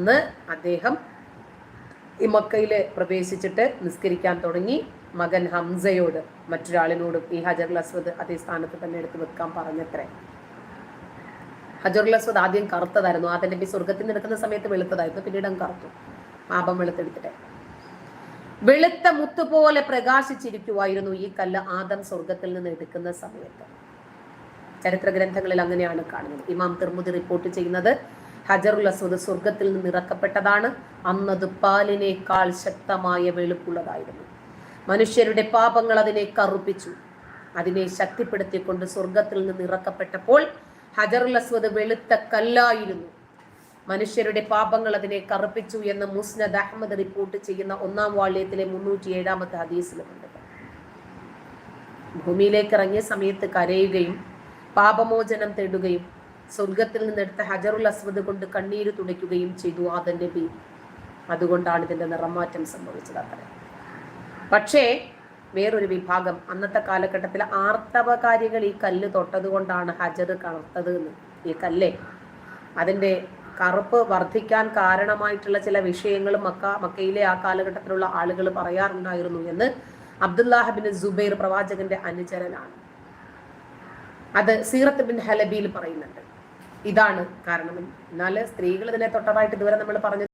അന്ന് അദ്ദേഹം ഇമക്കയിൽ പ്രവേശിച്ചിട്ട് നിസ്കരിക്കാൻ തുടങ്ങി. മകൻ ഹംസയോട് മറ്റൊരാളിനോടും ഈ ഹജറുൽ അസ്വദ് അതേ സ്ഥാനത്ത് തന്നെ എടുത്ത് വെക്കാൻ പറഞ്ഞത്രേ. ഹജറുൽ അസ്വദ് ആദ്യം കറുത്തതായിരുന്നു. ആ നബി സ്വർഗത്തിൽ നിന്ന് എടുക്കുന്ന സമയത്ത് വെളുത്തതായിരുന്നു. പിന്നീട് അങ്ങ് കറുത്തു. പാപം വെളുത്തെടുത്തിട്ടെ. വെളുത്ത മുത്തുപോലെ പ്രകാശിച്ചിരിക്കുമായിരുന്നു ഈ കല്ല് ആദം സ്വർഗത്തിൽ നിന്ന് എടുക്കുന്ന സമയത്ത്. ചരിത്ര ഗ്രന്ഥങ്ങളിൽ അങ്ങനെയാണ് കാണുന്നത്. ഇമാം തിർമുദി റിപ്പോർട്ട് ചെയ്യുന്നത്. ഹജറുൽ അസ്വദ് സ്വർഗത്തിൽ നിന്ന് ഇറക്കപ്പെട്ടതാണ്. അന്നത് പാലിനേക്കാൾ ശക്തമായ വെളുപ്പുള്ളതായിരുന്നു. മനുഷ്യരുടെ പാപങ്ങൾ അതിനെ കറുപ്പിച്ചു. അതിനെ ശക്തിപ്പെടുത്തിക്കൊണ്ട് സ്വർഗത്തിൽ നിന്ന് ഇറക്കപ്പെട്ടപ്പോൾ ഹജറുൽ അസ്വദ് വെളുത്ത കല്ലായിരുന്നു. മനുഷ്യരുടെ പാപങ്ങൾ അതിനെ കറുപ്പിച്ചു എന്ന് മുസ്നദ് അഹമ്മദ് റിപ്പോർട്ട് ചെയ്യുന്ന ഒന്നാം വാള്യത്തിലെ മുന്നൂറ്റി ഏഴാമത്തെ ഹദീസിലുമുണ്ട്. ഭൂമിയിലേക്ക് ഇറങ്ങിയ സമയത്ത് കരയുകയും പാപമോചനം തേടുകയും സ്വർഗത്തിൽ നിന്നെടുത്ത ഹജറുൽ അസ്വദ് കൊണ്ട് കണ്ണീര് തുടയ്ക്കുകയും ചെയ്തു ആദൻ നബി അതുകൊണ്ടാണ് ഇതിന്റെ നിറമാറ്റം സംഭവിച്ചത് അത്ര. പക്ഷേ വേറൊരു വിഭാഗം അന്നത്തെ കാലഘട്ടത്തിൽ ആർത്തവകാരികൾ ഈ കല്ല് തൊട്ടത് കൊണ്ടാണ് ഹജർ കറുത്തത് എന്ന്. ഈ കല്ലേ? അതിന്റെ കറുപ്പ് വർദ്ധിക്കാൻ കാരണമായിട്ടുള്ള ചില വിഷയങ്ങളും മക്ക മക്കയിലെ ആ കാലഘട്ടത്തിലുള്ള ആളുകൾ പറയാറുണ്ടായിരുന്നു എന്ന് അബ്ദുല്ലാഹബിൻ ജുബൈർ പ്രവാചകന്റെ അനുചരനാണ്. അത് സീറത്ത് ബിൻ ഹലബിയിൽ പറയുന്നുണ്ട്. ഇതാണ് കാരണം. എന്നാൽ സ്ത്രീകൾ ഇതിനെ തൊട്ടതായിട്ട് ഇതുവരെ നമ്മൾ പറഞ്ഞു